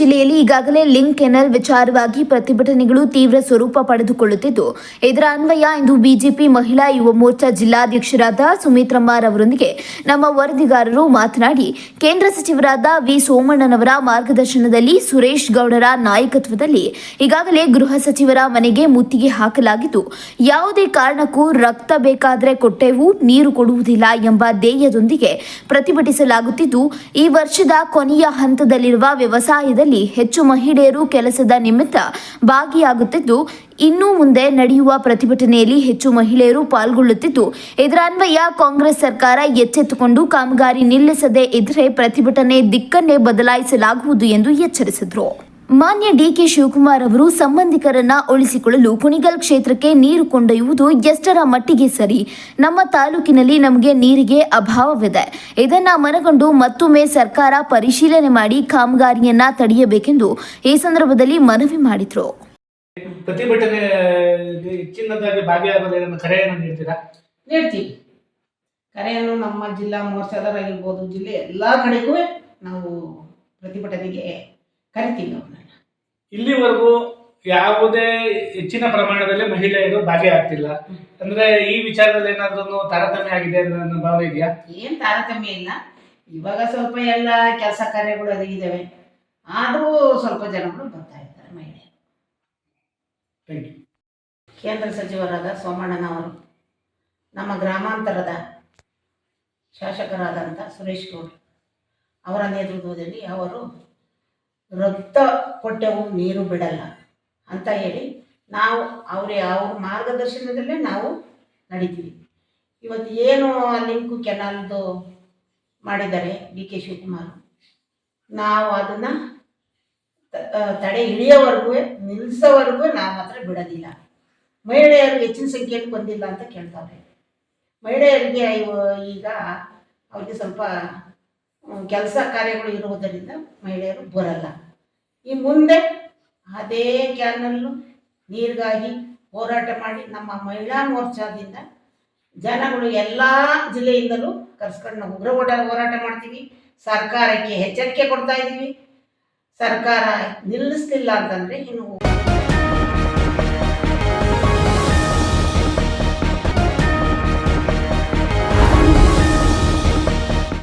ಜಿಲ್ಲೆಯಲ್ಲಿ ಈಗಾಗಲೇ link kennel ವಿಚಾರವಾಗಿ ಪ್ರತಿಭಟನೆಗಳು ತೀವ್ರ ಸ್ವರೂಪ ಪಡೆದುಕೊಳ್ಳುತ್ತಿದ್ದು, ಇದರ ಅನ್ವಯ ಇಂದು ಬಿಜೆಪಿ ಮಹಿಳಾ ಯುವ ಮೋರ್ಚಾ ಜಿಲ್ಲಾಧ್ಯಕ್ಷರಾದ ಸುಮಿತ್ರಮ್ಮರವರೊಂದಿಗೆ ನಮ್ಮ ವರದಿಗಾರರು ಮಾತನಾಡಿ, ಕೇಂದ್ರ ಸಚಿವರಾದ ವಿ ಸೋಮಣ್ಣನವರ ಮಾರ್ಗದರ್ಶನದಲ್ಲಿ ಸುರೇಶ್ ಗೌಡರ ನಾಯಕತ್ವದಲ್ಲಿ ಈಗಾಗಲೇ ಗೃಹ ಸಚಿವರ ಮನೆಗೆ ಮುತ್ತಿಗೆ ಹಾಕಲಾಗಿದ್ದು, ಯಾವುದೇ ಕಾರಣಕ್ಕೂ ರಕ್ತ ಬೇಕಾದರೆ ಕೊಟ್ಟೆವು, ನೀರು ಕೊಡುವುದಿಲ್ಲ ಎಂಬ ಧ್ಯೇಯದೊಂದಿಗೆ ಪ್ರತಿಭಟಿಸಲಾಗುತ್ತಿದ್ದು, ಈ ವರ್ಷದ ಕೊನೆಯ ಹಂತದಲ್ಲಿರುವ ವ್ಯವಸಾಯದಲ್ಲಿ ಹೆಚ್ಚು ಮಹಿಳೆಯರು ಕೆಲಸದ ನಿಮಿತ್ತ ಭಾಗಿಯಾಗುತ್ತಿದ್ದು, ಇನ್ನು ಮುಂದೆ ನಡೆಯುವ ಪ್ರತಿಭಟನೆಯಲ್ಲಿ ಹೆಚ್ಚು ಮಹಿಳೆಯರು ಪಾಲ್ಗೊಳ್ಳುತ್ತಿದ್ದು ಇದರನ್ವಯ ಕಾಂಗ್ರೆಸ್ ಸರ್ಕಾರ ಎಚ್ಚೆತ್ತುಕೊಂಡು ಕಾಮಗಾರಿ ನಿಲ್ಲಿಸದೇ ಇದ್ರೆ ಪ್ರತಿಭಟನೆ ದಿಕ್ಕನ್ನೇ ಬದಲಾಯಿಸಲಾಗುವುದು ಎಂದು ಎಚ್ಚರಿಸಿದರು. ಮಾನ್ಯ ಡಿಕೆ ಶಿವಕುಮಾರ್ ಅವರು ಸಂಬಂಧಿಕರನ್ನ ಉಳಿಸಿಕೊಳ್ಳಲು ಕುಣಿಗಲ್ ಕ್ಷೇತ್ರಕ್ಕೆ ನೀರು ಕೊಂಡೊಯ್ಯುವುದು ಎಷ್ಟರ ಮಟ್ಟಿಗೆ ಸರಿ? ನಮ್ಮ ತಾಲೂಕಿನಲ್ಲಿ ನಮಗೆ ನೀರಿಗೆ ಅಭಾವವಿದೆ. ಇದನ್ನ ಮನಗಂಡು ಮತ್ತೊಮ್ಮೆ ಸರ್ಕಾರ ಪರಿಶೀಲನೆ ಮಾಡಿ ಕಾಮಗಾರಿಯನ್ನ ತಡೆಯಬೇಕೆಂದು ಈ ಸಂದರ್ಭದಲ್ಲಿ ಮನವಿ ಮಾಡಿದ್ರು. ಪ್ರತಿಭಟನೆ ಕರೆಯನ್ನು ನಮ್ಮ ಜಿಲ್ಲಾ ಮೋರ್ಚಾದವರಾಗಿರ್ಬೋದು ಜಿಲ್ಲೆ ಎಲ್ಲ ಕಡೆಗೂ ನಾವು ಪ್ರತಿಭಟನೆಗೆ ಕರಿತೀವಿ ಅವ್ರನ್ನೆಲ್ಲ ಇಲ್ಲಿವರೆಗೂ ಯಾವುದೇ ಹೆಚ್ಚಿನ ಪ್ರಮಾಣದಲ್ಲಿ ಮಹಿಳೆಯರು ಭಾಗಿಯಾಗ್ತಿಲ್ಲ ಅಂದ್ರೆ ಈ ವಿಚಾರದಲ್ಲಿ ಏನಾದ್ರೂ ತಾರತಮ್ಯ ಆಗಿದೆ ಅನ್ನೋ ಭಾವ ಇದೆಯಾ? ಏನು ತಾರತಮ್ಯ ಇಲ್ಲ. ಇವಾಗ ಸ್ವಲ್ಪ ಎಲ್ಲ ಕೆಲಸ ಕಾರ್ಯಗಳು ಅದು ಆದರೂ ಸ್ವಲ್ಪ ಜನಗಳು ಬರ್ತಾ ಇದ್ದಾರೆ ಮಹಿಳೆಯರು. ಕೇಂದ್ರ ಸಚಿವರಾದ ಸೋಮಣ್ಣನವರು ನಮ್ಮ ಗ್ರಾಮಾಂತರದ ಶಾಸಕರಾದಂಥ ಸುರೇಶ್ ಗೌಡ್ ಅವರ ನೇತೃತ್ವದಲ್ಲಿ ಅವರು ರಕ್ತ ಕೊಟ್ಟೆವು ನೀರು ಬಿಡಲ್ಲ ಅಂತ ಹೇಳಿ ನಾವು ಅವ್ರ ಅವ್ರ ಮಾರ್ಗದರ್ಶನದಲ್ಲೇ ನಾವು ನಡೀತೀವಿ. ಇವತ್ತು ಏನು ಲಿಂಕು ಕೆನಾಲ್ದು ಮಾಡಿದ್ದಾರೆ ಡಿ ಕೆ ಶಿವಕುಮಾರ್? ನಾವು ಅದನ್ನು ತಡೆ ಹಿಡಿಯೋವರೆಗೂ ನಿಲ್ಲಿಸೋವರೆಗೂ ನಾವು ಮಾತ್ರ ಬಿಡೋದಿಲ್ಲ. ಮಹಿಳೆಯರು ಹೆಚ್ಚಿನ ಸಂಖ್ಯೆಯಲ್ಲಿ ಬಂದಿಲ್ಲ ಅಂತ ಕೇಳ್ತಾರೆ. ಮಹಿಳೆಯರಿಗೆ ಈಗ ಅವ್ರಿಗೆ ಸ್ವಲ್ಪ ಕೆಲಸ ಕಾರ್ಯಗಳು ಇರುವುದರಿಂದ ಮಹಿಳೆಯರು ಬರಲ್ಲ. ಈ ಮುಂದೆ ಅದೇ ಕ್ಯಾನಲ್ಲು ನೀರಿಗಾಗಿ ಹೋರಾಟ ಮಾಡಿ ನಮ್ಮ ಮಹಿಳಾ ಮೋರ್ಚಾದಿಂದ ಜನಗಳು ಎಲ್ಲ ಜಿಲ್ಲೆಯಿಂದಲೂ ಕರ್ಸ್ಕೊಂಡು ಉಗ್ರ ಹೋರಾಟ ಹೋರಾಟ ಮಾಡ್ತೀವಿ. ಸರ್ಕಾರಕ್ಕೆ ಎಚ್ಚರಿಕೆ ಕೊಡ್ತಾ ಇದ್ದೀವಿ ಸರ್ಕಾರ ನಿಲ್ಲಿಸ್ಲಿಲ್ಲ ಅಂತಂದರೆ ಇನ್ನು